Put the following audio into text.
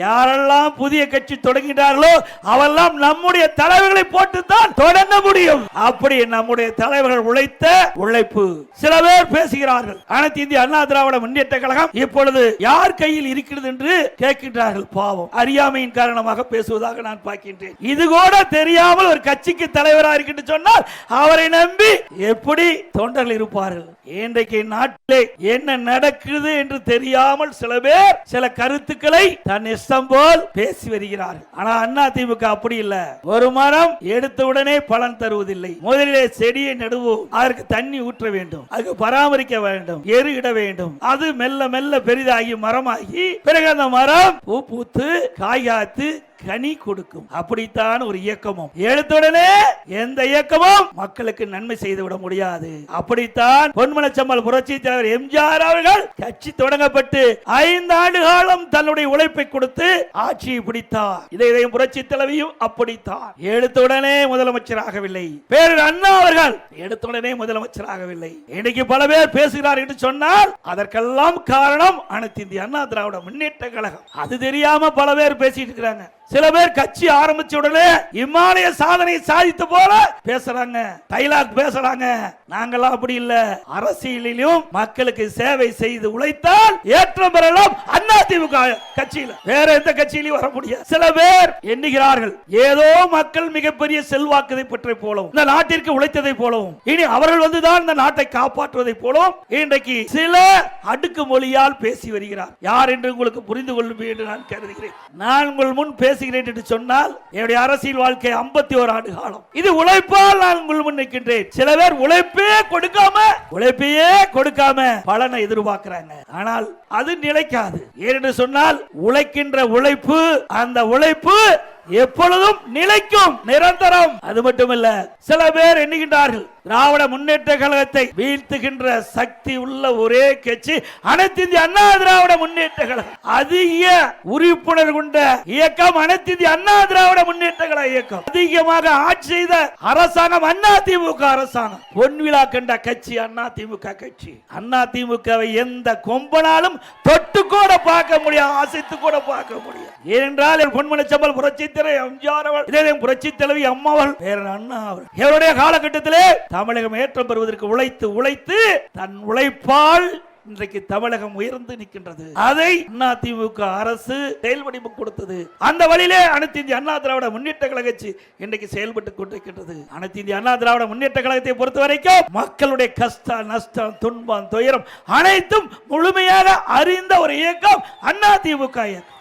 யாரெல்லாம் புதிய கட்சி தொடங்கினார்களோ அவெல்லாம் நம்முடைய தலைவர்களை போட்டுத்தான் தொடங்க முடியும். அப்படி நம்முடைய தலைவர்கள் உழைத்த உழைப்பு. சில பேர் பேசுகிறார்கள் அனைத்து இந்திய அண்ணா திராவிட முன்னேற்ற கழகம் இப்பொழுது யார் கையில் இருக்கிறது என்று கேட்கின்றார்கள். பாவம். அறியாமையின் காரணமாக பேசுவதாக நான் பார்க்கின்றேன். இது கூட தெரியாமல் ஒரு கட்சிக்கு தலைவராக இருக்கின்ற சொன்னால் அவரை நம்பி எப்படி தொண்டர்கள் இருப்பார்கள்? இன்றைக்கு நாட்டிலே என்ன நடக்குது என்று தெரியாமல் சில பேர் சில கருத்துக்களை தன்னை இஷ்டம் போல் பேசி வருகிறார்கள். ஆனா அண்ணா திமுக அப்படி இல்ல. ஒரு மரம் எடுத்த உடனே பலன் தருவதில்லை. முதலிலே செடியை நடுவோம். அதற்கு தண்ணி ஊற்ற வேண்டும். அதுக்கு பராமரிக்க வேண்டும். எரு இட வேண்டும். அது மெல்ல மெல்ல பெரிதாகி மரமாகி பிறகு அந்த மரம் பூ பூத்து காய் காத்து கனி கொடுக்கும். அப்படித்தான் ஒரு இயக்கமும். எழுத்துடனே எந்த இயக்கமும் மக்களுக்கு நன்மை செய்து விட முடியாது. அப்படித்தான் பொன்மலச்சம்மல் புரட்சி தலைவர் எம்ஜிஆர் அவர்கள் கட்சி தொடங்கப்பட்டு ஐந்து ஆண்டு காலம் தன்னுடைய உழைப்பை கொடுத்து ஆட்சியை பிடித்தார். இதை இதையும் புரட்சி தலைவியும் அப்படித்தான். எடுத்துடனே முதலமைச்சராகவில்லை. பேரர் அண்ணா அவர்கள் எடுத்துடனே முதலமைச்சராகவில்லை. இன்னைக்கு பல பேர் பேசுகிறார் என்று சொன்னால் அதற்கெல்லாம் காரணம் அனைத்து இந்திய அண்ணா திராவிட முன்னேற்ற கழகம். அது தெரியாம பல பேர் பேசிட்டு இருக்கிறாங்க. சில பேர் கட்சி ஆரம்பிச்ச உடனே இமாலய சாதனை சாதித்த போல பேசுறாங்க. டைலாக் பேசுறாங்க. நாங்கெல்லாம் அப்படி இல்ல. அரசியலிலும் மக்களுக்கு சேவை செய்து உழைத்தால் ஏற்றம் பெறலாம் அண்ணா திமுக கட்சியில. வேற எந்த கட்சியிலும் வர முடியாது. சில பேர் எண்ணுகிறார்கள். ஏதோ மக்கள் மிகப்பெரிய செல்வாக்கதை பற்றி போலவும் இந்த நாட்டிற்கு உழைத்ததை போலவும் இனி அவர்கள் வந்துதான் இந்த நாட்டை காப்பாற்றுவதை போலவும் இன்றைக்கு சில அடுக்கு மொழியால் பேசி வருகிறார். யார் என்று உங்களுக்கு புரிந்து கொள்ளும் என்று நான் கருதுகிறேன். நான் உங்கள் முன் பேச பேசுகிறேன் என்று சொன்னால் என்னுடைய அரசியல் வாழ்க்கை 51 ஒரு ஆண்டு காலம். இது உழைப்பால் நான் உங்கள் முன் நிற்கின்றேன். சில பேர் உழைப்பே கொடுக்காம உழைப்பையே கொடுக்காம பலனை எதிர்பார்க்கிறாங்க. ஆனால் அது நிலைக்காது. ஏனென்று சொன்னால் உழைக்கின்ற உழைப்பு அந்த உழைப்பு எப்பொழுதும் நிலைக்கும் நிரந்தரம். அது மட்டுமல்ல சில பேர் எண்ணுகின்றார்கள் திராவிட முன்னேற்ற கழகத்தை வீழ்த்துகின்ற சக்தி உள்ள ஒரே கட்சி அனைத்து இந்திய அண்ணா திராவிட முன்னேற்ற கழகம். அதிக உறுப்பினர் கொண்ட இயக்கம் அனைத்து இந்திய அண்ணா திராவிட முன்னேற்ற கழக இயக்கம். அதிகமாக ஆட்சி செய்த அரசாங்கம் அண்ணா திமுக அரசாங்கம். பொன்விழா கண்ட கட்சி அண்ணா திமுக கட்சி. அண்ணா திமுகவை எந்த கொம்பனாலும் தொட்டு கூட பார்க்க முடியாது ஆசைத்து கூட பார்க்க முடியாது. ஏனென்றால் என் பொன்மனை சம்பல் புரட்சி திரை எம்ஜிஆர் புரட்சி தலைவி அம்மாவள் பேரன் அண்ணா அவள் இவருடைய காலகட்டத்திலே தமிழகம் ஏற்றம் பெறுவதற்கு உழைத்து உழைத்து தன் உழைப்பால் இன்றைக்கு தமிழகம் உயர்ந்து நிற்கின்றது. அதை அண்ணா திமுக அரசு செயல்வடிவம் கொடுத்தது. அந்த வழியிலே அனைத்து இந்திய அண்ணா திராவிட முன்னேற்ற கழகச்சி இன்றைக்கு செயல்பட்டு கொண்டிருக்கின்றது. அனைத்து இந்திய அண்ணா திராவிட முன்னேற்ற கழகத்தை பொறுத்த வரைக்கும் மக்களுடைய கஷ்ட நஷ்டம் துன்பம் துயரம் அனைத்தும் முழுமையாக அறிந்த ஒரு இயக்கம் அண்ணா திமுக இயக்கம்.